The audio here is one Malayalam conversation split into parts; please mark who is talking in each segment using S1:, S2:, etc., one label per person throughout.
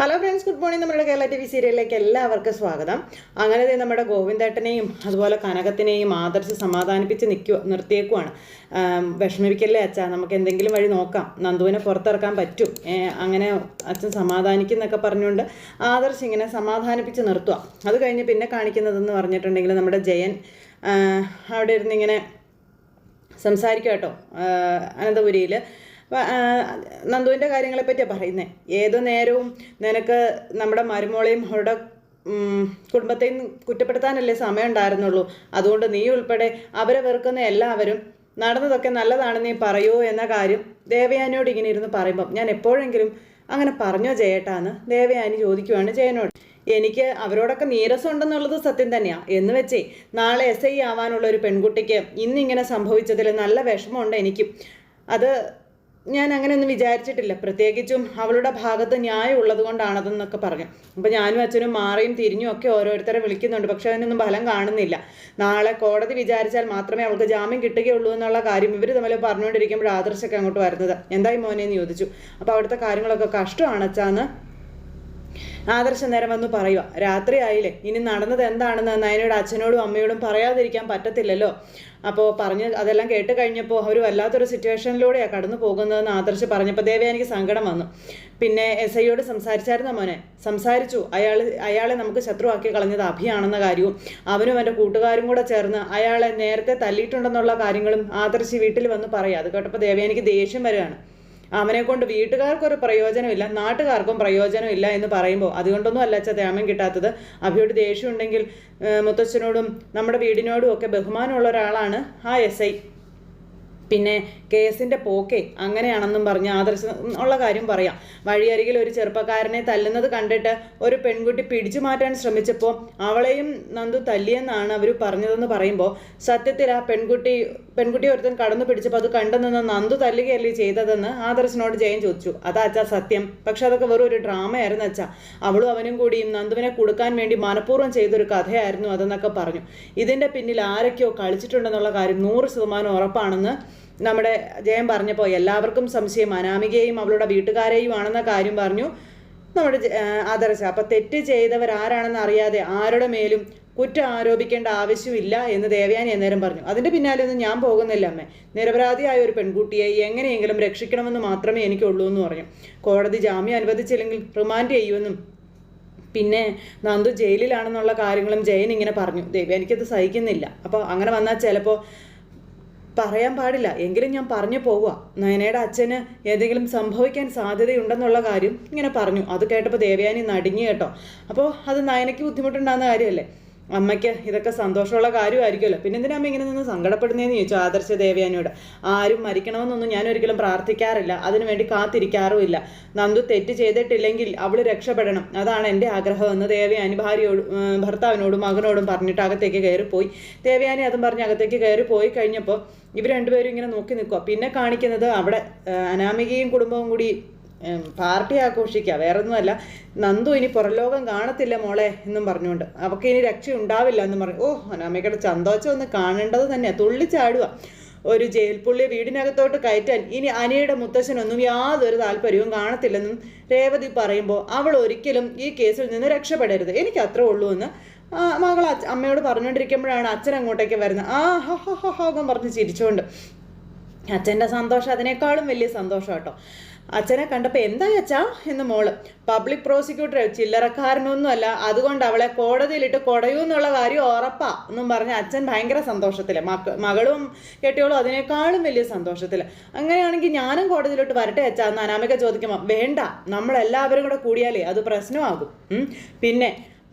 S1: ഹലോ ഫ്രണ്ട്സ് ഗുഡ് മോർണിംഗ് നമ്മുടെ കേരള ടി വി സീരിയലിലേക്ക് എല്ലാവർക്കും സ്വാഗതം. അങ്ങനെ നമ്മുടെ ഗോവിന്ദേട്ടനെയും അതുപോലെ കനകത്തിനെയും ആദർശ് സമാധാനിപ്പിച്ച് നിൽക്കുക നിർത്തിയേക്കുവാണ്. വിഷമിപ്പിക്കല്ലേ അച്ഛാ? നമുക്ക് എന്തെങ്കിലും വഴി നോക്കാം. നന്ദുവിനെ പുറത്തിറക്കാൻ പറ്റും. അങ്ങനെ അച്ഛൻ സമാധാനിക്കുന്നൊക്കെ പറഞ്ഞുകൊണ്ട് ആദർശ് ഇങ്ങനെ സമാധാനിപ്പിച്ച് നിർത്തുക അത് കഴിഞ്ഞ് പിന്നെ കാണിക്കുന്നതെന്ന് പറഞ്ഞിട്ടുണ്ടെങ്കിൽ നമ്മുടെ ജയൻ അവിടെ ഇരുന്നിങ്ങനെ സംസാരിക്കാം കേട്ടോ. അനന്തപുരിയിൽ നന്ദുവിന്റെ കാര്യങ്ങളെ പറ്റിയാണ് പറയുന്നത് ഏത് നേരവും നിനക്ക് നമ്മുടെ മരുമോളെയും അവരുടെ കുടുംബത്തെയും കുറ്റപ്പെടുത്താനല്ലേ സമയം ഉണ്ടായിരുന്നുള്ളൂ. അതുകൊണ്ട് നീ ഉൾപ്പെടെ അവരെ വെറുക്കുന്ന എല്ലാവരും നടന്നതൊക്കെ നല്ലതാണെന്ന് നീ പറയൂ എന്ന കാര്യം ദേവയാനിയോട് ഇങ്ങനെ ഇരുന്ന് പറയുമ്പം ഞാൻ എപ്പോഴെങ്കിലും അങ്ങനെ പറഞ്ഞോ ജയേട്ടാന്ന് ദേവയാനി ചോദിക്കുവാണ് ജയനോട്. എനിക്ക് അവരോടൊക്കെ നീരസം ഉണ്ടെന്നുള്ളത് സത്യം തന്നെയാണ് എന്ന് വെച്ചേ നാളെ എസ് ഐ ആവാനുള്ള ഒരു പെൺകുട്ടിക്ക് ഇന്നിങ്ങനെ സംഭവിച്ചതിൽ നല്ല വിഷമമുണ്ട് എനിക്കും. അത് ഞാൻ അങ്ങനെയൊന്നും വിചാരിച്ചിട്ടില്ല. പ്രത്യേകിച്ചും അവളുടെ ഭാഗത്ത് ന്യായം ഉള്ളത് കൊണ്ടാണതെന്നൊക്കെ പറഞ്ഞു. അപ്പോൾ ഞാനും അച്ഛനും മാറിയും തിരിഞ്ഞും ഒക്കെ ഓരോരുത്തരെ വിളിക്കുന്നുണ്ട്. പക്ഷെ അതിനൊന്നും ഫലം കാണുന്നില്ല. നാളെ കോടതി വിചാരിച്ചാൽ മാത്രമേ അവൾക്ക് ജാമ്യം കിട്ടുകയുള്ളൂ എന്നുള്ള കാര്യം ഇവർ തമ്മിൽ പറഞ്ഞുകൊണ്ടിരിക്കുമ്പോൾ ആദർശൊക്കെ അങ്ങോട്ട് വരുന്നത്. എന്തായി മോനെ എന്ന് ചോദിച്ചു. അപ്പോൾ അവിടുത്തെ കാര്യങ്ങളൊക്കെ കഷ്ടമാണ് അച്ഛാന്ന് ആദർശ നേരം വന്ന് പറയുക. രാത്രി ആയില്ലേ? ഇനി നടന്നത് എന്താണെന്ന് നയനയുടെ അച്ഛനോടും അമ്മയോടും പറയാതിരിക്കാൻ പറ്റത്തില്ലല്ലോ. അപ്പോൾ പറഞ്ഞ് അതെല്ലാം കേട്ട് കഴിഞ്ഞപ്പോൾ അവർ വല്ലാത്തൊരു സിറ്റുവേഷനിലൂടെയാണ് കടന്നു പോകുന്നതെന്ന് ആദർശ് പറഞ്ഞപ്പോൾ ദേവ എനിക്ക് സങ്കടം വന്നു. പിന്നെ എസ് ഐയോട് സംസാരിച്ചായിരുന്ന മോനെ? സംസാരിച്ചു. അയാൾ അയാളെ നമുക്ക് ശത്രുവാക്കി കളഞ്ഞത് അഭിയാണെന്ന കാര്യവും അവനും എന്റെ കൂട്ടുകാരും കൂടെ ചേർന്ന് അയാളെ നേരത്തെ തല്ലിയിട്ടുണ്ടെന്നുള്ള കാര്യങ്ങളും ആദർശ് വീട്ടിൽ വന്ന് പറയാം. അത് കേട്ടപ്പോൾ ദേവ എനിക്ക് ദേഷ്യം വരികയാണ്. അവനെ കൊണ്ട് വീട്ടുകാർക്കൊരു പ്രയോജനമില്ല നാട്ടുകാർക്കും പ്രയോജനമില്ല എന്ന് പറയുമ്പോൾ അതുകൊണ്ടൊന്നും അല്ല അച്ഛാ ത്യാമം കിട്ടാത്തത്. അഭിയോട് ദേഷ്യമുണ്ടെങ്കിൽ മുത്തച്ഛനോടും നമ്മുടെ വീടിനോടും ഒക്കെ ബഹുമാനമുള്ള ഒരാളാണ് ആ എസ് ഐ. പിന്നെ കേസിന്റെ പോക്കെ അങ്ങനെയാണെന്നും പറഞ്ഞ് ആദർശം ഉള്ള കാര്യം പറയാം. വഴിയരികിൽ ഒരു ചെറുപ്പക്കാരനെ തല്ലുന്നത് കണ്ടിട്ട് ഒരു പെൺകുട്ടി പിടിച്ചു മാറ്റാൻ ശ്രമിച്ചപ്പോൾ അവളെയും നന്ദു തല്ലിയെന്നാണ് അവർ പറഞ്ഞതെന്ന് പറയുമ്പോൾ സത്യത്തിൽ ആ പെൺകുട്ടി പെൺകുട്ടി ഒരുത്തൻ കടന്നു പിടിച്ചപ്പോൾ അത് കണ്ടെന്ന് നന്ദു തല്ലുകയല്ലേ ചെയ്തതെന്ന് ആദർശനോട് ജയൻ ചോദിച്ചു. അതാ അച്ഛാ സത്യം. പക്ഷെ അതൊക്കെ വെറും ഒരു ഡ്രാമയായിരുന്നു അച്ഛാ. അവളും അവനും കൂടിയും നന്ദുവിനെ കൊടുക്കാൻ വേണ്ടി മനഃപൂർവം ചെയ്തൊരു കഥയായിരുന്നു അതെന്നൊക്കെ പറഞ്ഞു. ഇതിന്റെ പിന്നിൽ ആരൊക്കെയോ കളിച്ചിട്ടുണ്ടെന്നുള്ള കാര്യം നൂറ് ശതമാനം ഉറപ്പാണെന്ന് നമ്മുടെ ജയൻ പറഞ്ഞപ്പോൾ എല്ലാവർക്കും സംശയം. അനാമികയും അവളുടെ വീട്ടുകാരെയും ആണെന്ന കാര്യം പറഞ്ഞു നമ്മുടെ ആദർശ. അപ്പം തെറ്റ് ചെയ്തവർ ആരാണെന്ന് അറിയാതെ ആരുടെ മേലും കുറ്റം ആരോപിക്കേണ്ട ആവശ്യമില്ല എന്ന് ദേവയാനി അന്നേരം പറഞ്ഞു. അതിന്റെ പിന്നാലെ ഒന്നും ഞാൻ പോകുന്നില്ല അമ്മേ. നിരപരാധിയായ ഒരു പെൺകുട്ടിയെ എങ്ങനെയെങ്കിലും രക്ഷിക്കണമെന്ന് മാത്രമേ എനിക്കുള്ളൂ എന്ന് പറഞ്ഞു. കോടതി ജാമ്യം അനുവദിച്ചില്ലെങ്കിൽ റിമാൻഡ് ചെയ്യുമെന്നും പിന്നെ നന്ദു ജയിലിലാണെന്നുള്ള കാര്യങ്ങളും ജയൻ ഇങ്ങനെ പറഞ്ഞു. ദേവി എനിക്കത് സഹിക്കുന്നില്ല. അപ്പോൾ അങ്ങനെ വന്നാൽ ചിലപ്പോൾ പറയാൻ പാടില്ല. എങ്കിലും ഞാൻ പറഞ്ഞു പോവുക. നയനയുടെ അച്ഛന് ഏതെങ്കിലും സംഭവിക്കാൻ സാധ്യതയുണ്ടെന്നുള്ള കാര്യം ഇങ്ങനെ പറഞ്ഞു. അത് കേട്ടപ്പോൾ ദേവയാനി നടുങ്ങി കേട്ടോ. അപ്പോൾ അത് നയനയ്ക്ക് ബുദ്ധിമുട്ടുണ്ടാകുന്ന കാര്യമല്ലേ? അമ്മയ്ക്ക് ഇതൊക്കെ സന്തോഷമുള്ള കാര്യമായിരിക്കുമല്ലോ. പിന്നെ എന്തിനാ അമ്മ ഇങ്ങനെ നിന്ന് സങ്കടപ്പെടുന്നതെന്ന് ചോദിച്ചു ആദർശ ദേവയാനിയോട് ആരും മരിക്കണമെന്നൊന്നും ഞാൻ ഒരിക്കലും പ്രാർത്ഥിക്കാറില്ല. അതിനുവേണ്ടി കാത്തിരിക്കാറുമില്ല നന്ദു തെറ്റ് ചെയ്തിട്ടില്ലെങ്കിൽ അവൾ രക്ഷപ്പെടണം. അതാണ് എന്റെ ആഗ്രഹം എന്ന് ദേവയാനി ഭാര്യയോട് ഭർത്താവിനോടും മകനോടും പറഞ്ഞിട്ട് അകത്തേക്ക് കയറിപ്പോയി. ദേവയാനി അതും പറഞ്ഞ് അകത്തേക്ക് കയറി പോയി കഴിഞ്ഞപ്പോൾ ഇവർ രണ്ടുപേരും ഇങ്ങനെ നോക്കി നിൽക്കുക പിന്നെ കാണിക്കുന്നത് അവിടെ അനാമികയും കുടുംബവും കൂടി പാർട്ടി ആഘോഷിക്കുക വേറൊന്നുമല്ല നന്ദു ഇനി പുറലോകം കാണത്തില്ല മോളെ എന്നും പറഞ്ഞുകൊണ്ട് അവൾക്ക് ഇനി രക്ഷ ഉണ്ടാവില്ല എന്നും പറഞ്ഞു ഓ അനാമികയുടെ ചന്തോച്ചം ഒന്ന് കാണേണ്ടത് തന്നെയാണ് തുള്ളിച്ചാടുക ഒരു ജയിൽ പുള്ളിയെ വീടിനകത്തോട്ട് കയറ്റാൻ ഇനി അനിയുടെ മുത്തശ്ശനൊന്നും യാതൊരു താല്പര്യവും കാണത്തില്ലെന്നും രേവതി പറയുമ്പോൾ അവൾ ഒരിക്കലും ഈ കേസിൽ നിന്ന് രക്ഷപ്പെടരുത് എനിക്ക് അത്ര ഉള്ളൂ എന്ന് മകൾ അമ്മയോട് പറഞ്ഞുകൊണ്ടിരിക്കുമ്പോഴാണ് അച്ഛൻ അങ്ങോട്ടേക്ക് വരുന്നത് ആ ഹ ഹ ഹ ഹ പറഞ്ഞ് ചിരിച്ചുകൊണ്ട് അച്ഛന്റെ സന്തോഷം അതിനേക്കാളും വലിയ സന്തോഷം കേട്ടോ അച്ഛനെ കണ്ടപ്പോൾ എന്താ അച്ഛാ എന്ന് മോൾ. Public prosecutor ചില്ലറക്കാരനൊന്നുമല്ല. അതുകൊണ്ട് അവളെ കോടതിയിലിട്ട് കൊടയൂ എന്നുള്ള കാര്യം ഉറപ്പാ എന്നും പറഞ്ഞ് അച്ഛൻ ഭയങ്കര സന്തോഷത്തിൽ മക്ക മകളും കെട്ടിയോളും അതിനേക്കാളും വലിയ സന്തോഷത്തിൽ അങ്ങനെയാണെങ്കിൽ ഞാനും കോടതിയിലോട്ട് വരട്ടെ അച്ഛാ എന്ന് അനാമിക ചോദിക്കുമ്പോൾ വേണ്ട നമ്മളെല്ലാവരും കൂടെ കൂടിയാലേ അത് പ്രശ്നമാകും. പിന്നെ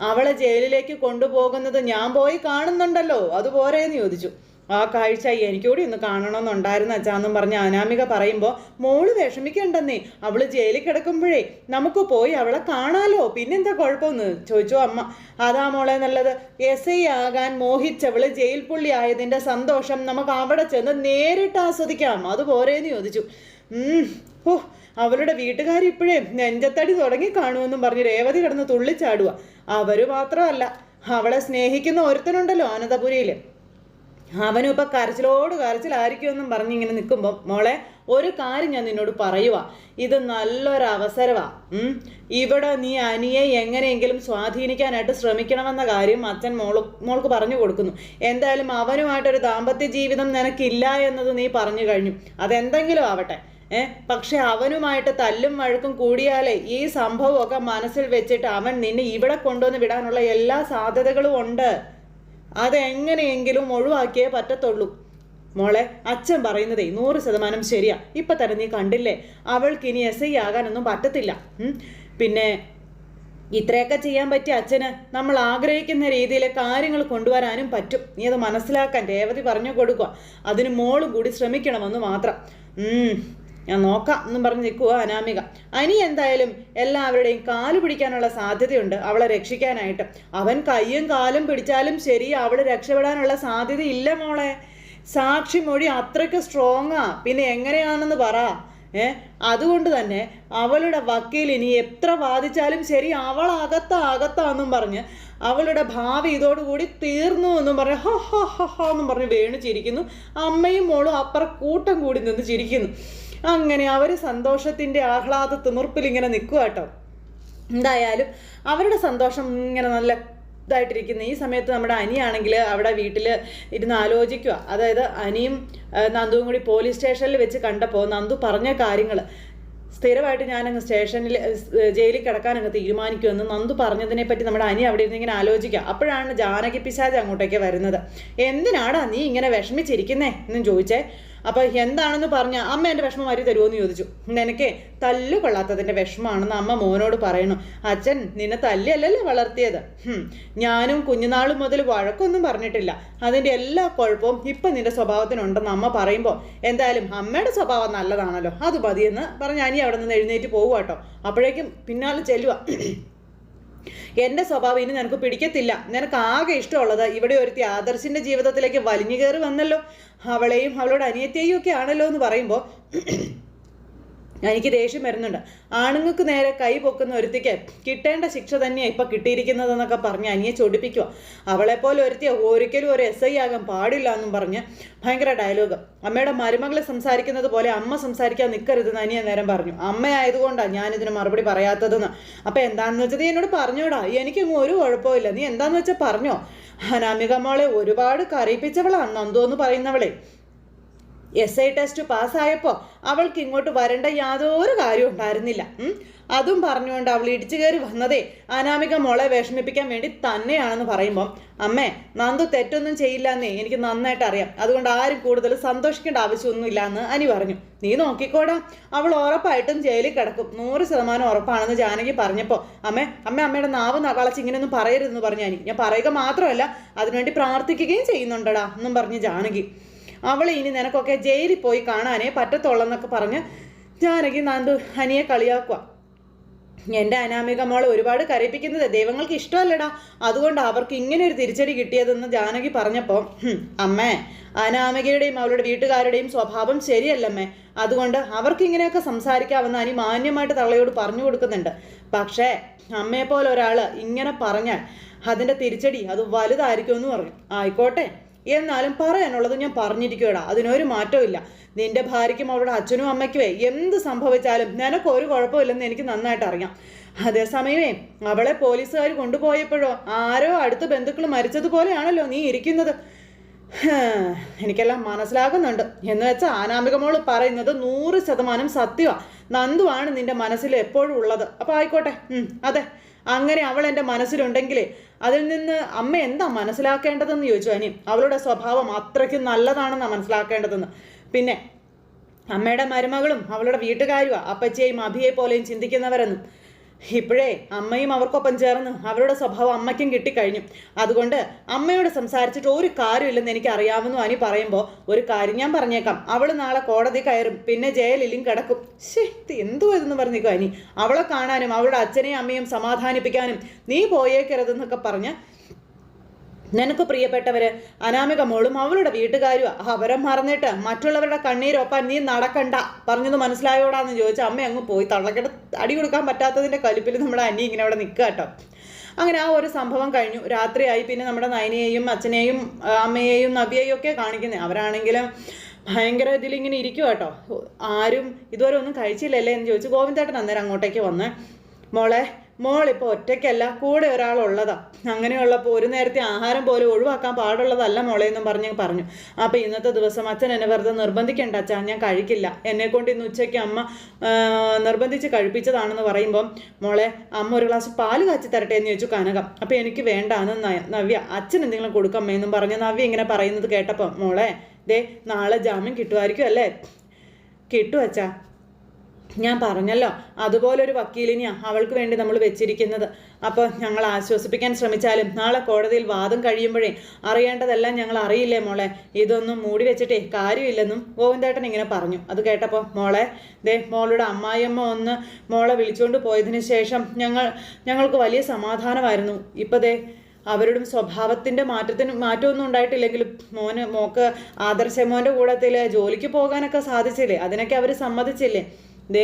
S1: അവളെ ജയിലിലേക്ക് കൊണ്ടുപോകുന്നത് ഞാൻ പോയി കാണുന്നുണ്ടല്ലോ. അതുപോരെ എന്ന് ചോദിച്ചു. ആ കാഴ്ച എനിക്കൂടി ഒന്ന് കാണണമെന്നുണ്ടായിരുന്നു അച്ഛാന്നും പറഞ്ഞ് അനാമിക പറയുമ്പോൾ മോൾ വിഷമിക്കണ്ടെന്നേ അവൾ ജയിലിൽ കിടക്കുമ്പോഴേ നമുക്ക് പോയി അവളെ കാണാലോ പിന്നെന്താ കുഴപ്പമെന്ന്? ചോദിച്ചു അമ്മ. അതാ മോളെ നല്ലത്. എസ് ഐ ആകാൻ മോഹിച്ചവൾ ജയിൽ പുള്ളി ആയതിന്റെ സന്തോഷം നമുക്ക് അവിടെ ചെന്ന് നേരിട്ട് ആസ്വദിക്കാം. അത് പോരേന്ന് ചോദിച്ചു. ഓ അവരുടെ വീട്ടുകാർ ഇപ്പോഴേ നെഞ്ചത്തടി തുടങ്ങി കാണുമെന്നും പറഞ്ഞ് രേവതി കിടന്ന് തുള്ളിച്ചാടുക അവർ മാത്രമല്ല അവളെ സ്നേഹിക്കുന്ന ഒരുത്തനുണ്ടല്ലോ അനന്തപുരിയിൽ അവനും ഇപ്പൊ കരച്ചിലോട് പറഞ്ഞ് ഇങ്ങനെ നിൽക്കുമ്പോൾ മോളെ ഒരു കാര്യം ഞാൻ നിന്നോട് പറയുക ഇത് നല്ലൊരു അവസരമാ ഉം. ഇവിടെ നീ അനിയെ എങ്ങനെയെങ്കിലും സ്വാധീനിക്കാനായിട്ട് ശ്രമിക്കണമെന്ന കാര്യം അച്ഛൻ മോൾ മോൾക്ക് പറഞ്ഞു കൊടുക്കുന്നു. എന്തായാലും അവനുമായിട്ടൊരു ദാമ്പത്യ ജീവിതം നിനക്കില്ല എന്നത് നീ പറഞ്ഞു കഴിഞ്ഞു. അതെന്തെങ്കിലും ആവട്ടെ. ഏ? പക്ഷെ അവനുമായിട്ട് തല്ലും വഴക്കും കൂടിയാലേ ഈ സംഭവമൊക്കെ മനസ്സിൽ വെച്ചിട്ട് അവൻ നിന്നെ ഇവിടെ കൊണ്ടുവന്ന് വിടാനുള്ള എല്ലാ സാധ്യതകളും ഉണ്ട്. അതെങ്ങനെയെങ്കിലും ഒഴിവാക്കിയേ പറ്റത്തുള്ളൂ. മോളെ അച്ഛൻ പറയുന്നതേ നൂറ് ശതമാനം ശരിയാ. ഇപ്പൊ തന്നെ നീ കണ്ടില്ലേ? അവൾക്ക് ഇനി എസ് ഐ ആകാനൊന്നും പറ്റത്തില്ല. പിന്നെ ഇത്രയൊക്കെ ചെയ്യാൻ പറ്റിയ അച്ഛന് നമ്മൾ ആഗ്രഹിക്കുന്ന രീതിയിൽ കാര്യങ്ങൾ കൊണ്ടുവരാനും പറ്റും. നീ അത് മനസ്സിലാക്കാൻ രേവതി പറഞ്ഞു കൊടുക്കുക. അതിന് മോളും കൂടി ശ്രമിക്കണമെന്ന് മാത്രം. ഞാൻ നോക്കാം എന്നും പറഞ്ഞ് നിൽക്കുക അനാമിക. അനി എന്തായാലും എല്ലാവരുടെയും കാൽ പിടിക്കാനുള്ള സാധ്യതയുണ്ട് അവളെ രക്ഷിക്കാനായിട്ട്. അവൻ കയ്യും കാലും പിടിച്ചാലും ശരി അവൾ രക്ഷപ്പെടാനുള്ള സാധ്യത ഇല്ല മോളെ. സാക്ഷി മൊഴി അത്രയ്ക്ക് സ്ട്രോങ്ങാ. പിന്നെ എങ്ങനെയാണെന്ന് പറ. ഏ? അതുകൊണ്ട് തന്നെ അവളുടെ വക്കീൽ ഇനി എത്ര വാദിച്ചാലും ശരി അവൾ അകത്ത അകത്താന്നും പറഞ്ഞ് അവളുടെ ഭാവി ഇതോടുകൂടി തീർന്നു എന്നും പറഞ്ഞ് ഹോ ഹോ ഹോ എന്നും പറഞ്ഞ് വേണു ചിരിക്കുന്നു. അമ്മയും മോളും അപ്പുറം കൂട്ടം കൂടി നിന്ന് ചിരിക്കുന്നു. അങ്ങനെ അവർ സന്തോഷത്തിന്റെ ആഹ്ലാദ തിമിർപ്പിൽ ഇങ്ങനെ നിൽക്കുക കേട്ടോ എന്തായാലും അവരുടെ സന്തോഷം ഇങ്ങനെ നല്ല ഇതായിട്ടിരിക്കുന്ന ഈ സമയത്ത് നമ്മുടെ അനിയാണെങ്കിൽ അവിടെ വീട്ടിൽ ഇരുന്ന് ആലോചിക്കുക അതായത് അനിയും നന്ദുവും കൂടി പോലീസ് സ്റ്റേഷനിൽ വെച്ച് കണ്ടപ്പോൾ നന്ദു പറഞ്ഞ കാര്യങ്ങൾ സ്ഥിരമായിട്ട് ഞാനങ്ങ് സ്റ്റേഷനിൽ ജയിലിൽ കിടക്കാനങ്ങ് തീരുമാനിക്കുമെന്ന് നന്ദു പറഞ്ഞതിനെ പറ്റി നമ്മുടെ അനി അവിടെ ഇരുന്ന് ഇങ്ങനെ ആലോചിക്കുക അപ്പോഴാണ് ജാനകി പിശാജ് അങ്ങോട്ടേക്ക് വരുന്നത്. എന്തിനാടാ നീ ഇങ്ങനെ വിഷമിച്ചിരിക്കുന്നേ? എന്നും ചോദിച്ചേ. അപ്പൊ എന്താണെന്ന് പറഞ്ഞ അമ്മ എന്റെ വിഷമം മാറ്റി തരുമോ എന്ന് ചോദിച്ചു. നിനക്ക് തല്ല് കൊള്ളാത്തതിന്റെ വിഷമാണെന്ന് അമ്മ മോനോട് പറയണു അച്ഛൻ നിന്നെ തല്ലിയല്ലല്ലോ വളർത്തിയത്. ഞാനും കുഞ്ഞുനാൾ മുതൽ വഴക്കൊന്നും പറഞ്ഞിട്ടില്ല. അതിന്റെ എല്ലാ കുഴപ്പവും ഇപ്പം നിന്റെ സ്വഭാവത്തിനുണ്ടെന്ന് അമ്മ പറയുമ്പോൾ എന്തായാലും അമ്മയുടെ സ്വഭാവം നല്ലതാണല്ലോ. അത് മതിയെന്ന് പറഞ്ഞ് അനി അവിടെ നിന്ന് എഴുന്നേറ്റ് പോകുക കേട്ടോ. അപ്പോഴേക്കും പിന്നാലെ ചെല്ലുക. എന്റെ സ്വഭാവം ഇനി നിനക്ക് പിടിക്കത്തില്ല. നിനക്ക് ആകെ ഇഷ്ടമുള്ളത് ഇവിടെ ഒരുത്തി ആദർശിന്റെ ജീവിതത്തിലേക്ക് വലിഞ്ഞു കയറി വന്നല്ലോ. അവളെയും അവളുടെ അനിയത്തെയും ഒക്കെ ആണല്ലോ എന്ന് പറയുമ്പോൾ എനിക്ക് ദേഷ്യം വരുന്നുണ്ട്. ആണുങ്ങൾക്ക് നേരെ കൈ പൊക്കുന്ന ഒരുത്തിക്ക് കിട്ടേണ്ട ശിക്ഷ തന്നെയാണ് ഇപ്പൊ കിട്ടിയിരിക്കുന്നതെന്നൊക്കെ പറഞ്ഞ് അനിയെ ചൊടിപ്പിക്കുക. അവളെപ്പോലെ ഒരുത്തിയ ഒരിക്കലും ഒരു എസ് ഐ ആകാൻ പാടില്ല എന്നും പറഞ്ഞ് ഭയങ്കര ഡയലോഗ് അമ്മയുടെ മരുമകളെ സംസാരിക്കുന്നത് പോലെ അമ്മ സംസാരിക്കാൻ നിൽക്കരുതെന്ന് അനിയ നേരം പറഞ്ഞു. അമ്മയായതുകൊണ്ടാണ് ഞാനിതിന് മറുപടി പറയാത്തതെന്ന്. അപ്പൊ എന്താണെന്ന് വെച്ചത് എന്നോട് പറഞ്ഞോടാ. എനിക്കൊന്നും ഒരു കുഴപ്പമില്ല നീ എന്താന്ന് വെച്ചാൽ പറഞ്ഞോ. അനാമിക മോളെ ഒരുപാട് കരയിപ്പിച്ചവളാണ് നന്ദു എന്ന് പറയുന്നവളെ. എസ് ഐ ടെസ്റ്റ് പാസ്സായപ്പോൾ അവൾക്ക് ഇങ്ങോട്ട് വരേണ്ട യാതൊരു കാര്യവും ഉണ്ടായിരുന്നില്ല. അതും പറഞ്ഞുകൊണ്ട് അവൾ ഇടിച്ചു കയറി വന്നതേ അനാമിക മോളെ വിഷമിപ്പിക്കാൻ വേണ്ടി തന്നെയാണെന്ന് പറയുമ്പോൾ അമ്മേ നന്ദു തെറ്റൊന്നും ചെയ്യില്ല എന്നേ എനിക്ക് നന്നായിട്ട് അറിയാം. അതുകൊണ്ട് ആരും കൂടുതൽ സന്തോഷിക്കേണ്ട ആവശ്യമൊന്നുമില്ല എന്ന് അനി പറഞ്ഞു. നീ നോക്കിക്കോടാ. അവൾ ഉറപ്പായിട്ടും ജയിലിൽ കിടക്കും. നൂറ് ശതമാനം ഉറപ്പാണെന്ന് ജാനകി പറഞ്ഞപ്പോൾ അമ്മേ അമ്മ അമ്മയുടെ നാവ് വളച്ച് ഇങ്ങനെയൊന്നും പറയരുതെന്ന് പറഞ്ഞു അനി. ഞാൻ പറയുക മാത്രമല്ല അതിനുവേണ്ടി പ്രാർത്ഥിക്കുകയും ചെയ്യുന്നുണ്ടടാ എന്നും പറഞ്ഞ് ജാനകി. അവളെ ഇനി നിനക്കൊക്കെ ജയിലിൽ പോയി കാണാനേ പറ്റത്തുള്ളെന്നൊക്കെ പറഞ്ഞ് ജാനകി നന്ദു അനിയെ കളിയാക്കുക. എന്റെ അനാമിക മോൾ ഒരുപാട് കരയിപ്പിക്കുന്നത് ദൈവങ്ങൾക്ക് ഇഷ്ടമല്ലടാ. അതുകൊണ്ട് അവർക്ക് ഇങ്ങനെ ഒരു തിരിച്ചടി കിട്ടിയതെന്ന് ജാനകി പറഞ്ഞപ്പോൾ അമ്മേ അനാമികയുടെയും അവളുടെ വീട്ടുകാരുടെയും സ്വഭാവം ശരിയല്ലമ്മേ. അതുകൊണ്ട് അവർക്ക് ഇങ്ങനെയൊക്കെ സംസാരിക്കാമെന്ന് അനി മാന്യമായിട്ട് തള്ളയോട് പറഞ്ഞു കൊടുക്കുന്നുണ്ട്. പക്ഷേ അമ്മയെപ്പോലെ ഒരാൾ ഇങ്ങനെ പറഞ്ഞാൽ അതിന്റെ തിരിച്ചടി അത് വലുതായിരിക്കുമെന്ന് പറഞ്ഞു ആയിക്കോട്ടെ. എന്നാലും പറയാനുള്ളത് ഞാൻ പറഞ്ഞിരിക്കുവടാ അതിനൊരു മാറ്റവും നിന്റെ ഭാര്യയ്ക്കും അവളുടെ അച്ഛനും അമ്മയ്ക്കുമേ എന്ത് സംഭവിച്ചാലും നിനക്ക് ഒരു കുഴപ്പമില്ലെന്ന് എനിക്ക് നന്നായിട്ട് അറിയാം. അതേസമയമേ അവളെ പോലീസുകാർ കൊണ്ടുപോയപ്പോഴോ ആരോ അടുത്ത ബന്ധുക്കൾ മരിച്ചതുപോലെയാണല്ലോ നീ ഇരിക്കുന്നത്. എനിക്കെല്ലാം മനസ്സിലാകുന്നുണ്ട്. എന്ന് വെച്ചാൽ ആനാമികമോൾ പറയുന്നത് നൂറ് ശതമാനം സത്യമാണ് നന്ദുവാണ് നിന്റെ മനസ്സിൽ എപ്പോഴും ഉള്ളത്. അപ്പോൾ ആയിക്കോട്ടെ. അതെ. അങ്ങനെ അവൾ എന്റെ മനസ്സിലുണ്ടെങ്കിലേ അതിൽ നിന്ന് അമ്മ എന്താ മനസ്സിലാക്കേണ്ടതെന്ന് ചോദിച്ചു. അനി അവളുടെ സ്വഭാവം അത്രയ്ക്ക് നല്ലതാണെന്നാണ് മനസ്സിലാക്കേണ്ടതെന്ന്. പിന്നെ അമ്മയുടെ മരുമകളും അവളുടെ വീട്ടുകാരും അപ്പച്ചിയെയും അഭിയെ പോലെയും ചിന്തിക്കുന്നവരെന്നും. ഇപ്പോഴേ അമ്മയും അവർക്കൊപ്പം ചേർന്ന് അവരുടെ സ്വഭാവം അമ്മയ്ക്കും കിട്ടിക്കഴിഞ്ഞു. അതുകൊണ്ട് അമ്മയോട് സംസാരിച്ചിട്ട് ഒരു കാര്യമില്ലെന്ന് എനിക്ക് അറിയാമെന്നു അനി പറയുമ്പോൾ ഒരു കാര്യം ഞാൻ പറഞ്ഞേക്കാം. അവൾ നാളെ കോടതി കയറും പിന്നെ ജയിലിലും കിടക്കും. ശേ ഇത് എന്തുവാ ഇതെന്ന് പറഞ്ഞേക്കും അനി? അവളെ കാണാനും അവളുടെ അച്ഛനെയും അമ്മയും സമാധാനിപ്പിക്കാനും നീ പോയേക്കരുതെന്നൊക്കെ പറഞ്ഞ് നിനക്ക് പ്രിയപ്പെട്ടവര് അനാമിക മോളും അവളുടെ വീട്ടുകാരും അവരെ മറന്നിട്ട് മറ്റുള്ളവരുടെ കണ്ണീരൊപ്പം നീ നടക്കണ്ട. പറഞ്ഞത് മനസ്സിലായോടാന്ന് ചോദിച്ചാൽ അമ്മ അങ്ങ് പോയി തള്ളക്കിട്ട് അടി കൊടുക്കാൻ പറ്റാത്തതിന്റെ കലിപ്പിൽ നമ്മുടെ അനി ഇങ്ങനെ അവിടെ നിൽക്കുക കേട്ടോ. അങ്ങനെ ആ ഒരു സംഭവം കഴിഞ്ഞു. രാത്രിയായി. പിന്നെ നമ്മുടെ നയനയെയും അച്ഛനെയും അമ്മയെയും നബിയെയും ഒക്കെ കാണിക്കുന്നത് അവരാണെങ്കിലും ഭയങ്കര ഇതിലിങ്ങനെ ഇരിക്കും കേട്ടോ. ആരും ഇതുവരെ ഒന്നും കഴിച്ചില്ലല്ലേ എന്ന് ചോദിച്ചു ഗോവിന്ദേട്ടൻ അന്നേരം അങ്ങോട്ടേക്ക് വന്ന് മോളെ മോളിപ്പോൾ ഒറ്റയ്ക്കല്ല കൂടെ ഒരാളുള്ളതാ. അങ്ങനെയുള്ളപ്പോൾ ഒരു നേരത്തെ ആഹാരം പോലും ഒഴിവാക്കാൻ പാടുള്ളതല്ല മോളെ എന്നും പറഞ്ഞ് പറഞ്ഞു. അപ്പോൾ ഇന്നത്തെ ദിവസം അച്ഛൻ എന്നെ വെറുതെ നിർബന്ധിക്കേണ്ട അച്ഛാ ഞാൻ കഴിക്കില്ല. എന്നെക്കൊണ്ട് ഇന്ന് ഉച്ചയ്ക്ക് അമ്മ നിർബന്ധിച്ച് കഴിപ്പിച്ചതാണെന്ന് പറയുമ്പം മോളെ അമ്മ ഒരു ഗ്ലാസ് പാൽ കാച്ചി തരട്ടെ എന്ന് ചോദിച്ചു കനകം. അപ്പോൾ എനിക്ക് വേണ്ട എന്ന് നവ്യ അച്ഛൻ എന്തെങ്കിലും കൊടുക്കമ്മ എന്നും പറഞ്ഞ് നവ്യ ഇങ്ങനെ പറയുന്നത് കേട്ടപ്പോൾ മോളെ ദേ നാളെ ജാമ്യം കിട്ടുമായിരിക്കും അല്ലേ? കിട്ടും അച്ഛാ. ഞാൻ പറഞ്ഞല്ലോ അതുപോലൊരു വക്കീലിനെയാ അവൾക്ക് വേണ്ടി നമ്മൾ വെച്ചിരിക്കുന്നത്. അപ്പോൾ ഞങ്ങൾ ആശ്വസിപ്പിക്കാൻ ശ്രമിച്ചാലും നാളെ കോടതിയിൽ വാദം കഴിയുമ്പോഴേ അറിയേണ്ടതെല്ലാം ഞങ്ങൾ അറിയില്ലേ മോളെ? ഇതൊന്നും മൂടി വെച്ചിട്ടേ കാര്യമില്ലെന്നും ഗോവിന്ദേട്ടൻ ഇങ്ങനെ പറഞ്ഞു. അത് കേട്ടപ്പോൾ മോളെ ദേ മോളുടെ അമ്മായിയമ്മ ഒന്ന് മോളെ വിളിച്ചുകൊണ്ട് പോയതിന് ശേഷം ഞങ്ങൾ ഞങ്ങൾക്ക് വലിയ സമാധാനമായിരുന്നു. ഇപ്പോൾ ദേ അവരുടെ സ്വഭാവത്തിന്റെ മാറ്റത്തിന് മാറ്റമൊന്നും ഉണ്ടായിട്ടില്ലെങ്കിലും മോന് മോക്ക് ആദർശമോന്റെ കൂടത്തിൽ ജോലിക്ക് പോകാനൊക്കെ സാധിച്ചില്ലേ? അതിനൊക്കെ അവർ സമ്മതിച്ചില്ലേ? ദേ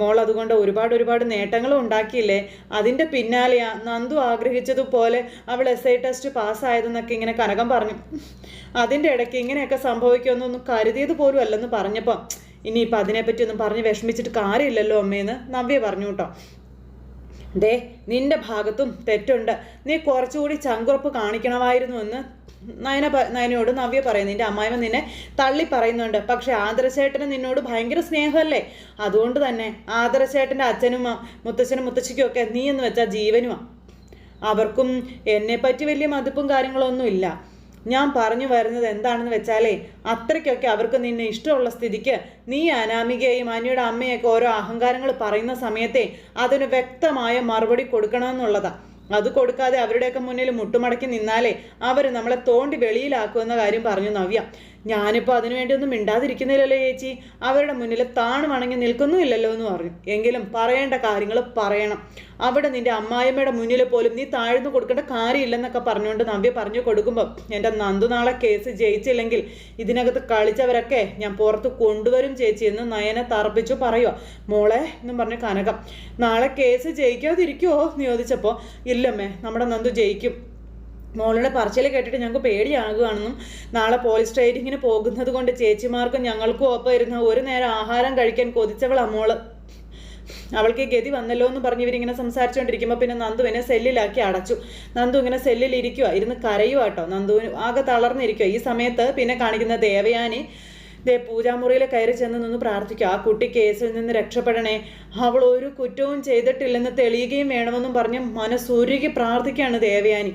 S1: മോൾ അതുകൊണ്ട് ഒരുപാട് ഒരുപാട് നേട്ടങ്ങൾ ഉണ്ടാക്കിയില്ലേ? അതിന്റെ പിന്നാലെയാ നന്ദു ആഗ്രഹിച്ചതുപോലെ അവൾ എസ് ഐ ടെസ്റ്റ് പാസ്സായതെന്നൊക്കെ ഇങ്ങനെ കനകം പറഞ്ഞു. അതിന്റെ ഇടയ്ക്ക് ഇങ്ങനെയൊക്കെ സംഭവിക്കുമെന്നൊന്നും കരുതിയത് പോലും അല്ലെന്ന് പറഞ്ഞപ്പം ഇനിയിപ്പോൾ അതിനെപ്പറ്റി ഒന്നും പറഞ്ഞ് വിഷമിച്ചിട്ട് കാര്യമില്ലല്ലോ അമ്മയെന്ന് നവ്യ പറഞ്ഞു കേട്ടോ. ദേ നിന്റെ ഭാഗത്തും തെറ്റുണ്ട്. നീ കുറച്ചുകൂടി ചങ്കുറപ്പ് കാണിക്കണമായിരുന്നു എന്ന് നയന നയനയോട് നവ്യ പറയുന്നു നിന്റെ അമ്മായിമ നിന്നെ തള്ളി പറയുന്നുണ്ട്. പക്ഷെ ആദരശേട്ടന് നിന്നോട് ഭയങ്കര സ്നേഹമല്ലേ? അതുകൊണ്ട് തന്നെ ആദരശേട്ടന്റെ അച്ഛനും മുത്തച്ഛനും മുത്തശ്ശിക്കും ഒക്കെ നീ എന്ന് വെച്ചാൽ ജീവനുമാ അവർക്കും എന്നെപ്പറ്റി വലിയ മതിപ്പും കാര്യങ്ങളൊന്നുമില്ല ഞാൻ പറഞ്ഞു വരുന്നത് എന്താണെന്ന് വെച്ചാലേ അത്രയ്ക്കൊക്കെ അവർക്ക് നിന്നെ ഇഷ്ടമുള്ള സ്ഥിതിക്ക് നീ അനാമികയെയും അനിയുടെ അമ്മയൊക്കെ ഓരോ അഹങ്കാരങ്ങൾ പറയുന്ന സമയത്തെ അതിന് വ്യക്തമായ മറുപടി കൊടുക്കണമെന്നുള്ളതാ. അത് കൊടുക്കാതെ അവരുടെയൊക്കെ മുന്നിൽ മുട്ടുമടക്കി നിന്നാലേ അവർ നമ്മളെ തോണ്ടി വെളിയിലാക്കുമെന്ന കാര്യം പറഞ്ഞു നവ്യ. ഞാനിപ്പോൾ അതിനുവേണ്ടി ഒന്നും മിണ്ടാതിരിക്കുന്നില്ലല്ലോ ചേച്ചി. അവരുടെ മുന്നിൽ താണു വണങ്ങി നിൽക്കുന്നുമില്ലല്ലോ എന്ന് പറഞ്ഞു. എങ്കിലും പറയേണ്ട കാര്യങ്ങൾ പറയണം. അവിടെ നിന്റെ അമ്മായിമ്മയുടെ മുന്നിൽ പോലും നീ താഴ്ന്നു കൊടുക്കേണ്ട കാര്യമില്ലെന്നൊക്കെ പറഞ്ഞുകൊണ്ട് നവ്യ പറഞ്ഞു കൊടുക്കുമ്പോൾ എന്റെ നന്ദുനാളെ കേസ് ജയിച്ചില്ലെങ്കിൽ ഇതിനകത്ത് കളിച്ചവരൊക്കെ ഞാൻ പുറത്ത് കൊണ്ടുവരും ചേച്ചി എന്ന് നയനെ തറപ്പിച്ചു പറയുക മോളെ എന്നും പറഞ്ഞു കനകം. നാളെ കേസ് ജയിക്കാതിരിക്കുമോ എന്ന് ചോദിച്ചപ്പോൾ ഇല്ലമ്മേ നമ്മുടെ നന്ദു ജയിക്കും. മോളുടെ പറച്ചിൽ കേട്ടിട്ട് ഞങ്ങൾക്ക് പേടിയാകുകയാണെന്നും നാളെ പോലീസ് ട്രെയിനിങ്ങിന് പോകുന്നത് കൊണ്ട് ചേച്ചിമാർക്കും ഞങ്ങൾക്കും ഒപ്പം ഇരുന്ന് ഒരു നേരം ആഹാരം കഴിക്കാൻ കൊതിച്ചവളാ മോൾ. അവൾക്ക് ഗതി വന്നല്ലോ എന്ന് പറഞ്ഞ് ഇവരിങ്ങനെ സംസാരിച്ചുകൊണ്ടിരിക്കുമ്പോൾ പിന്നെ നന്ദുവിനെ സെല്ലിലാക്കി അടച്ചു. നന്ദു ഇങ്ങനെ സെല്ലിൽ ഇരിക്കുക ഇരുന്ന് കരയുക കേട്ടോ നന്ദുവിന് ആകെ തളർന്നിരിക്കുക ഈ സമയത്ത് പിന്നെ കാണിക്കുന്ന ദേവയാനി ദേ പൂജാമുറിയിൽ കയറി ചെന്ന് നിന്ന് പ്രാർത്ഥിക്കുക ആ കുട്ടി കേസിൽ നിന്ന് രക്ഷപ്പെടണേ. അവൾ ഒരു കുറ്റവും ചെയ്തിട്ടില്ലെന്ന് തെളിയുകയും വേണമെന്നും പറഞ്ഞ് മനസ്സുരുകി പ്രാർത്ഥിക്കുകയാണ് ദേവയാനി.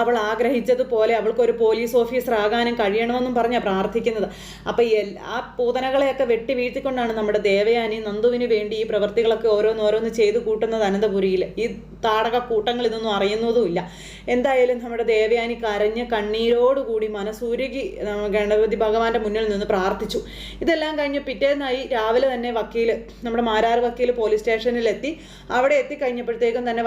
S1: അവൾ ആഗ്രഹിച്ചതുപോലെ അവൾക്കൊരു പോലീസ് ഓഫീസർ ആകാനും കഴിയണമെന്നും പറഞ്ഞാണ് പ്രാർത്ഥിക്കുന്നത്. അപ്പം ആ പൂതനകളെയൊക്കെ വെട്ടി വീഴ്ത്തിക്കൊണ്ടാണ് നമ്മുടെ ദേവയാനി നന്ദുവിന് വേണ്ടി ഈ പ്രവർത്തികളൊക്കെ ഓരോന്നോരോന്ന് ചെയ്തു കൂട്ടുന്നത് അനന്തപുരിയിൽ ഈ താടക കൂട്ടങ്ങൾ ഇതൊന്നും അറിയുന്നതുമില്ല. എന്തായാലും നമ്മുടെ ദേവയാനി കരഞ്ഞ് കണ്ണീരോടുകൂടി മനസ്സുരുകി നമ്മ ഗണപതി ഭഗവാന്റെ മുന്നിൽ നിന്ന് പ്രാർത്ഥിച്ചു. ഇതെല്ലാം കഴിഞ്ഞ് പിറ്റേന്നായി രാവിലെ തന്നെ വക്കീൽ നമ്മുടെ മാരാർ വക്കീൽ പോലീസ് സ്റ്റേഷനിലെത്തി. അവിടെ എത്തിക്കഴിഞ്ഞപ്പോഴത്തേക്കും തന്നെ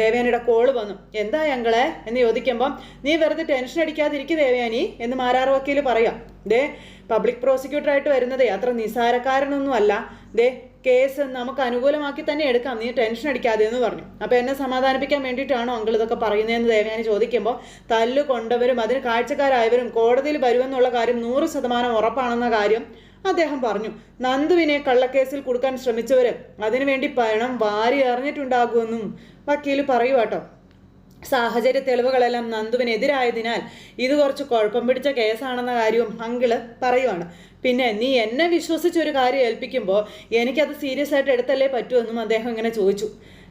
S1: ദേവയാനിയുടെ കോൾ വന്നു. എന്താ ഞങ്ങളെ എന്ന് ചോദിക്കുമ്പം നീ വെറുതെ ടെൻഷൻ അടിക്കാതിരിക്കും ദേവയാനി എന്ന് മാരാർ വക്കീൽ പറയാം. ദേ പബ്ലിക് പ്രോസിക്യൂട്ടർ ആയിട്ട് വരുന്നതേ അത്ര നിസാരക്കാരനൊന്നും അല്ല. ദേ കേസ് നമുക്ക് അനുകൂലമാക്കി തന്നെ എടുക്കാം നീ ടെൻഷൻ അടിക്കാതെ എന്ന് പറഞ്ഞു. അപ്പോൾ എന്നെ സമാധാനിപ്പിക്കാൻ വേണ്ടിയിട്ടാണോ അങ്കിൾ ഇതൊക്കെ പറയുന്നതെന്ന് ദേവയാനി ചോദിക്കുമ്പോൾ തല്ലു കൊണ്ടവരും അതിന് കാഴ്ചക്കാരായവരും കോടതിയിൽ വരുമെന്നുള്ള കാര്യം നൂറ് ശതമാനം ഉറപ്പാണെന്ന കാര്യം അദ്ദേഹം പറഞ്ഞു. നന്ദുവിനെ കള്ളക്കേസിൽ കൊടുക്കാൻ ശ്രമിച്ചവർ അതിനുവേണ്ടി പണം വാരി എറിഞ്ഞിട്ടുണ്ടാകുമെന്നും വക്കീൽ പറയുവാട്ടോ. സാഹചര്യ തെളിവുകളെല്ലാം നന്ദുവിനെതിരായതിനാൽ ഇത് കുറച്ച് കുഴപ്പം പിടിച്ച കേസാണെന്ന കാര്യവും അങ്കിൾ പറയുവാണ്. പിന്നെ നീ എന്നെ വിശ്വസിച്ച് ഒരു കാര്യം ഏൽപ്പിക്കുമ്പോൾ എനിക്കത് സീരിയസ് ആയിട്ട് എടുത്തല്ലേ പറ്റുമെന്നും അദ്ദേഹം ഇങ്ങനെ ചോദിച്ചു.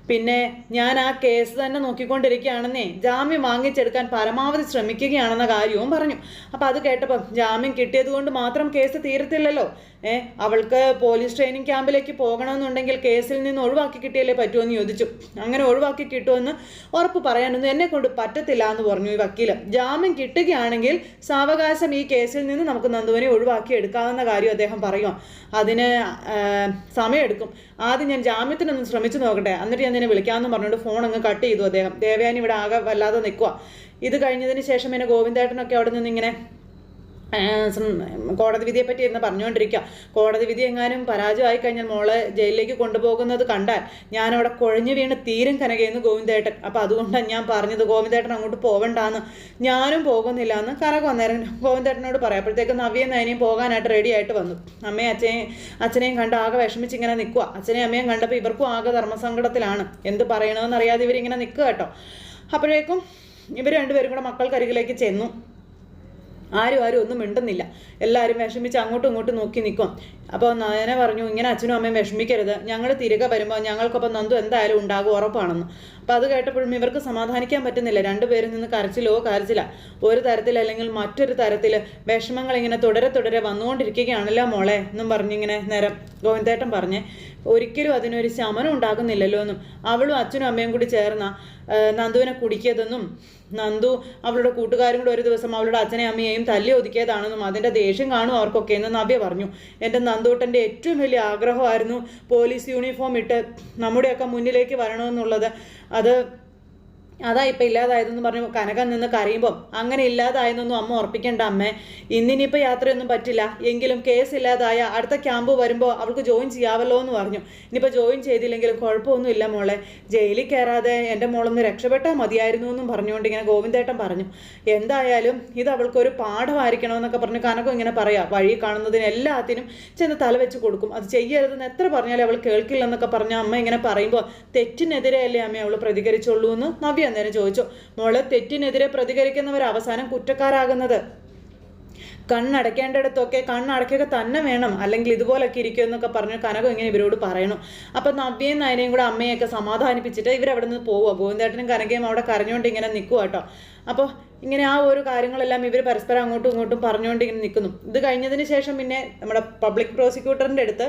S1: പിന്നെ ഞാൻ ആ കേസ് തന്നെ നോക്കിക്കൊണ്ടിരിക്കുകയാണെന്നേ ജാമ്യം വാങ്ങിച്ചെടുക്കാൻ പരമാവധി ശ്രമിക്കുകയാണെന്ന കാര്യവും പറഞ്ഞു. അപ്പം അത് കേട്ടപ്പോൾ ജാമ്യം കിട്ടിയത് കൊണ്ട് മാത്രം കേസ് തീരത്തില്ലല്ലോ. ഏ അവൾക്ക് പോലീസ് ട്രെയിനിങ് ക്യാമ്പിലേക്ക് പോകണമെന്നുണ്ടെങ്കിൽ കേസിൽ നിന്ന് ഒഴിവാക്കി കിട്ടിയല്ലേ പറ്റുമെന്ന് ചോദിച്ചു. അങ്ങനെ ഒഴിവാക്കി കിട്ടുമെന്ന് ഉറപ്പ് പറയാനൊന്നും എന്നെ കൊണ്ട് പറ്റത്തില്ല എന്ന് പറഞ്ഞു ഈ വക്കീൽ ജാമ്യം കിട്ടുകയാണെങ്കിൽ സാവകാശം ഈ കേസിൽ നിന്ന് നമുക്ക് നന്ദുവിനെ ഒഴിവാക്കി എടുക്കാവുന്ന കാര്യം അദ്ദേഹം പറയുക അതിന് സമയമെടുക്കും. ആദ്യം ഞാൻ ജാമ്യത്തിനൊന്ന് ശ്രമിച്ചു നോക്കട്ടെ. എന്നിട്ട് ഞാൻ നിന്നെ വിളിക്കാമെന്ന് പറഞ്ഞുകൊണ്ട് ഫോൺ അങ്ങ് കട്ട് ചെയ്തു അദ്ദേഹം. ദേവയാനി ഇവിടെ ആകെ വല്ലാതെ നിൽക്കുക ഇത് കഴിഞ്ഞതിന് ശേഷം പിന്നെ ഗോവിന്ദേട്ടനൊക്കെ അവിടെ നിന്ന് ഇങ്ങനെ കോടതി വിധിയെ പറ്റി എന്ന് പറഞ്ഞുകൊണ്ടിരിക്കുക. കോടതി വിധി എങ്ങാനും പരാജയമായി കഴിഞ്ഞാൽ മോളെ ജയിലിലേക്ക് കൊണ്ടുപോകുന്നത് കണ്ടാൽ ഞാൻ അവിടെ കുഴഞ്ഞു വീണ് തീരും കനകയെന്ന് ഗോവിന്ദേട്ടൻ. അപ്പം അതുകൊണ്ടാണ് ഞാൻ പറഞ്ഞത് ഗോവിന്ദേട്ടൻ അങ്ങോട്ട് പോകണ്ടാന്ന് ഞാനും പോകുന്നില്ല എന്ന് കനക അന്നേരം ഗോവിന്ദേട്ടനോട് പറയാം. അപ്പോഴത്തേക്ക് നവ്യം നയനയും പോകാനായിട്ട് റെഡി ആയിട്ട് വന്നു. അമ്മയും അച്ഛനെയും അച്ഛനെയും കണ്ട് ആകെ വിഷമിച്ച് ഇങ്ങനെ നിൽക്കുക അച്ഛനെയും അമ്മയും കണ്ടപ്പോൾ ഇവർക്കും ആകെ ധർമ്മസങ്കടത്തിലാണ്. എന്ത് പറയണമെന്ന് അറിയാതെ ഇവരിങ്ങനെ നിൽക്കുക കേട്ടോ. അപ്പോഴേക്കും ഇവർ രണ്ടുപേരും കൂടെ മക്കൾക്കരികിലേക്ക് ചെന്നു. ആരും ആരും ഒന്നും മിണ്ടുന്നില്ല. എല്ലാവരും വിഷമിച്ച് അങ്ങോട്ടും ഇങ്ങോട്ടും നോക്കി നിൽക്കും അപ്പോൾ നയനെ പറഞ്ഞു ഇങ്ങനെ അച്ഛനും അമ്മയും വിഷമിക്കരുത്. ഞങ്ങൾ തിരികെ വരുമ്പോൾ ഞങ്ങൾക്കൊപ്പം നന്ദു എന്തായാലും ഉണ്ടാകും ഉറപ്പാണെന്ന്. അപ്പോൾ അത് കേട്ടപ്പോഴും ഇവർക്ക് സമാധാനിക്കാൻ പറ്റുന്നില്ല. രണ്ടുപേരും നിന്ന് കരച്ചിലോ കരച്ചില. ഒരു തരത്തിൽ അല്ലെങ്കിൽ മറ്റൊരു തരത്തിൽ വിഷമങ്ങൾ ഇങ്ങനെ തുടരെ തുടരെ വന്നുകൊണ്ടിരിക്കുകയാണല്ലോ മോളെ എന്നും പറഞ്ഞിങ്ങനെ നേരം ഗോവിന്ദേട്ടൻ പറഞ്ഞ്. ഒരിക്കലും അതിനൊരു ശമനം ഉണ്ടാകുന്നില്ലല്ലോ എന്നും അവളും അച്ഛനും അമ്മയും കൂടി ചേർന്ന നന്ദുവിനെ കുടിക്കിയതെന്നും നന്ദു അവളുടെ കൂട്ടുകാരും കൂടെ ഒരു ദിവസം അവളുടെ അച്ഛനെയും അമ്മയെയും തല്ലി ഒതുക്കിയതാണെന്നും അതിന്റെ ദേഷ്യം കാണും അവർക്കൊക്കെ എന്ന് നവ്യ പറഞ്ഞു. എന്റെ നന്ദൂട്ടന്റെ ഏറ്റവും വലിയ ആഗ്രഹമായിരുന്നു പോലീസ് യൂണിഫോം ഇട്ട് നമ്മുടെയൊക്കെ മുന്നിലേക്ക് വരണമെന്നുള്ളത്. അത് അതാ ഇപ്പം ഇല്ലാതായതെന്ന് പറഞ്ഞു കനകം നിന്ന് കരയുമ്പം അങ്ങനെ ഇല്ലാതായെന്നൊന്നും അമ്മ ഉറപ്പിക്കേണ്ട അമ്മേ. ഇന്നിനിപ്പോൾ യാത്രയൊന്നും പറ്റില്ല. എങ്കിലും കേസ് ഇല്ലാതായ അടുത്ത ക്യാമ്പ് വരുമ്പോൾ അവൾക്ക് ജോയിൻ ചെയ്യാവല്ലോ എന്ന് പറഞ്ഞു. ഇനിയിപ്പോൾ ജോയിൻ ചെയ്തില്ലെങ്കിലും കുഴപ്പമൊന്നും ഇല്ല മോളെ. ജയിലിൽ കയറാതെ എന്റെ മോളൊന്ന് രക്ഷപ്പെട്ടാൽ മതിയായിരുന്നു എന്നും പറഞ്ഞുകൊണ്ട് ഇങ്ങനെ ഗോവിന്ദേട്ടൻ പറഞ്ഞു. എന്തായാലും ഇത് അവൾക്കൊരു പാഠമായിരിക്കണമെന്നൊക്കെ പറഞ്ഞു കനകം ഇങ്ങനെ പറയാം. വഴി കാണുന്നതിന് എല്ലാത്തിനും ചെന്ന് തല വെച്ച് കൊടുക്കും. അത് ചെയ്യരുതെന്ന് എത്ര പറഞ്ഞാലും അവൾ കേൾക്കില്ലെന്നൊക്കെ പറഞ്ഞ അമ്മ ഇങ്ങനെ പറയുമ്പോൾ തെറ്റിനെതിരെയല്ലേ അമ്മ അവൾ പ്രതികരിച്ചുള്ളൂ എന്ന് നവ്യ അന്നേരം ചോദിച്ചു മോൾ തെറ്റിനെതിരെ പ്രതികരിക്കുന്നവർ അവസാനം കുറ്റക്കാരാകുന്നത്? കണ്ണടയ്ക്കേണ്ടിടത്തൊക്കെ കണ്ണടയ്ക്കുക തന്നെ വേണം. അല്ലെങ്കിൽ ഇതുപോലൊക്കെ ഇരിക്കും എന്നൊക്കെ പറഞ്ഞ് കനകം ഇങ്ങനെ ഇവരോട് പറയണം. അപ്പം നവ്യയും നയനയും കൂടെ അമ്മയൊക്കെ സമാധാനിപ്പിച്ചിട്ട് ഇവരവിടെ നിന്ന് പോവുക ഗോവിന്ദേട്ടനും കനകയും അവിടെ കരഞ്ഞുകൊണ്ട് ഇങ്ങനെ നിൽക്കുക കേട്ടോ അപ്പോൾ ഇങ്ങനെ ആ ഒരു കാര്യങ്ങളെല്ലാം ഇവർ പരസ്പരം അങ്ങോട്ടും ഇങ്ങോട്ടും പറഞ്ഞുകൊണ്ട് ഇങ്ങനെ നിൽക്കുന്നു ഇത് കഴിഞ്ഞതിന് ശേഷം പിന്നെ നമ്മുടെ പബ്ലിക് പ്രോസിക്യൂട്ടറിന്റെ അടുത്ത്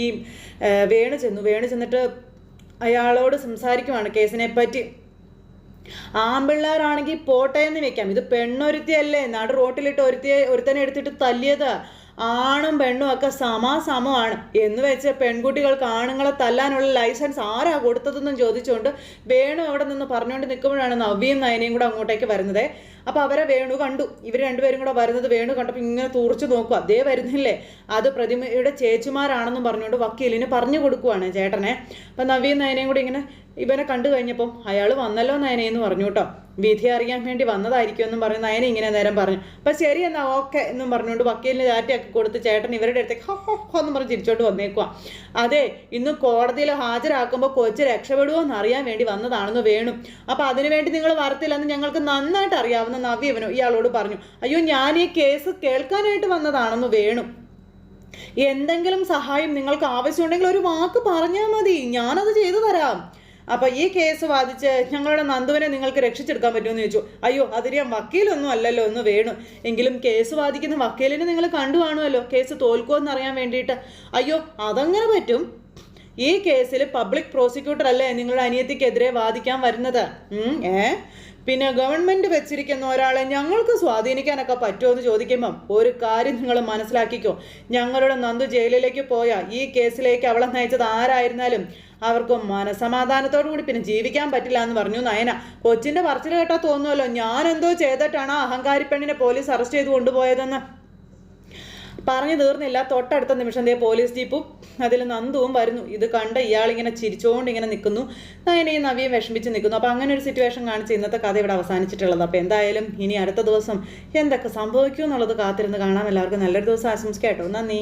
S1: ഈ വേണു ചെന്നു. വേണു ചെന്നിട്ട് അയാളോട് സംസാരിക്കുവാണ് കേസിനെ പറ്റി ആമ്പിള്ളേരാണെങ്കിൽ പോട്ടെ എന്ന് വെക്കാം. ഇത് പെണ്ണൊരുത്തിയല്ലേ? നാട് റോട്ടിലിട്ട് ഒരുത്തിയെ ഒരുത്തനെ എടുത്തിട്ട് തല്ലിയത്. ആണും പെണ്ണും ഒക്കെ സമാസമമാണ്. എന്ന് വെച്ച് പെൺകുട്ടികൾക്ക് ആണുങ്ങളെ തല്ലാനുള്ള ലൈസൻസ് ആരാ കൊടുത്തതെന്നും ചോദിച്ചുകൊണ്ട് വേണു അവിടെ നിന്ന് പറഞ്ഞുകൊണ്ട് നിൽക്കുമ്പോഴാണ് നവ്യയും നയനയും കൂടെ അങ്ങോട്ടേക്ക് വരുന്നത്. അപ്പോൾ അവരെ വേണു കണ്ടു. ഇവർ രണ്ടുപേരും കൂടെ വരുന്നത് വേണു കണ്ടപ്പോൾ ഇങ്ങനെ തൂർച്ചു നോക്കും. അതേ വരുന്നില്ലേ? അത് പ്രതിമയുടെ ചേച്ചിമാരാണെന്നും പറഞ്ഞുകൊണ്ട് വക്കീലിന് പറഞ്ഞു കൊടുക്കുവാണ് ചേട്ടനെ. അപ്പം നവീൻ നയനയും കൂടി ഇങ്ങനെ ഇവനെ കണ്ടു കഴിഞ്ഞപ്പം അയാൾ വന്നല്ലോ നയനെ എന്ന് പറഞ്ഞു കേട്ടോ. വിധി അറിയാൻ വേണ്ടി വന്നതായിരിക്കും എന്നും പറഞ്ഞ് നയന ഇങ്ങനെ നേരം പറഞ്ഞു. അപ്പം ശരി എന്നാ ഓക്കെ എന്നും പറഞ്ഞുകൊണ്ട് വക്കീലിന് ചാറ്റിയാക്കി കൊടുത്ത് ചേട്ടൻ ഇവരുടെ അടുത്തേക്ക് ഹോ ഹോ എന്ന് പറഞ്ഞ് തിരിച്ചോട്ട് വന്നേക്കുക അതെ ഇന്ന് കോടതിയിൽ ഹാജരാക്കുമ്പോൾ കൊച്ചു രക്ഷപ്പെടുമോ എന്ന് അറിയാൻ വേണ്ടി വന്നതാണെന്ന് വേണം. അപ്പം അതിനുവേണ്ടി നിങ്ങൾ വരത്തില്ലെന്ന് ഞങ്ങൾക്ക് നന്നായിട്ട് അറിയാവുന്ന നവ്യവനു ഇയാളോട് പറഞ്ഞു. അയ്യോ ഞാൻ ഈ കേസ് കേൾക്കാനായിട്ട് വന്നതാണെന്ന് വേണു. എന്തെങ്കിലും സഹായം നിങ്ങൾക്ക് ആവശ്യമുണ്ടെങ്കിൽ ഒരു വാക്ക് പറഞ്ഞാൽ മതി. ഞാനത് ചെയ്തു തരാം. അപ്പൊ ഈ കേസ് വാദിച്ച് ഞങ്ങളുടെ നന്ദുവിനെ നിങ്ങൾക്ക് രക്ഷിച്ചെടുക്കാൻ പറ്റുമെന്ന് ചോദിച്ചു. അയ്യോ അതിന് ഞാൻ വക്കീലൊന്നും അല്ലല്ലോ എന്ന് വേണു. എങ്കിലും കേസ് വാദിക്കുന്ന വക്കീലിനെ നിങ്ങൾ കണ്ടു കാണുമല്ലോ. കേസ് തോൽക്കുമെന്ന് അറിയാൻ വേണ്ടിയിട്ട്. അയ്യോ അതങ്ങനെ പറ്റും? ഈ കേസിൽ പബ്ലിക് പ്രോസിക്യൂട്ടർ അല്ലേ നിങ്ങളുടെ അനിയത്തിക്കെതിരെ വാദിക്കാൻ വരുന്നത്? ഏ? പിന്നെ ഗവൺമെന്റ് വെച്ചിരിക്കുന്ന ഒരാളെ ഞങ്ങൾക്ക് സ്വാധീനിക്കാനൊക്കെ പറ്റുമോ എന്ന് ചോദിക്കുമ്പം ഒരു കാര്യം നിങ്ങൾ മനസ്സിലാക്കിക്കോ. ഞങ്ങളുടെ നന്ദു ജയിലിലേക്ക് പോയ ഈ കേസിലേക്ക് അവളെ നയിച്ചത് ആരായിരുന്നാലും അവർക്ക് മനസമാധാനത്തോടു കൂടി പിന്നെ ജീവിക്കാൻ പറ്റില്ല എന്ന് പറഞ്ഞു നയന. കൊച്ചിന്റെ പറച്ചിൽ കേട്ടാൽ തോന്നുമല്ലോ ഞാൻ എന്തോ ചെയ്തിട്ടാണ് അഹങ്കാരി പെണ്ണിനെ പോലീസ് അറസ്റ്റ് ചെയ്ത് കൊണ്ടുപോയതെന്ന്. പറഞ്ഞു തീർന്നില്ല. തൊട്ടടുത്ത നിമിഷം ദേ പോലീസ് ജീപ്പും അതിൽ നന്ദുവും വരുന്നു. ഇത് കണ്ട് ഇയാളിങ്ങനെ ചിരിച്ചുകൊണ്ട് ഇങ്ങനെ നിൽക്കുന്നു നയനയും നവിയും വിഷമിച്ച് നിൽക്കുന്നു. അപ്പോൾ അങ്ങനെ ഒരു സിറ്റുവേഷൻ കാണിച്ച് ഇന്നത്തെ കഥ ഇവിടെ അവസാനിച്ചിട്ടുള്ളത്. അപ്പോൾ എന്തായാലും ഇനി അടുത്ത ദിവസം എന്തൊക്കെ സംഭവിക്കും എന്നുള്ളത് കാത്തിരുന്ന് കാണാം. എല്ലാവർക്കും നല്ലൊരു ദിവസം ആശംസിക്കാം കേട്ടോ. നന്ദി.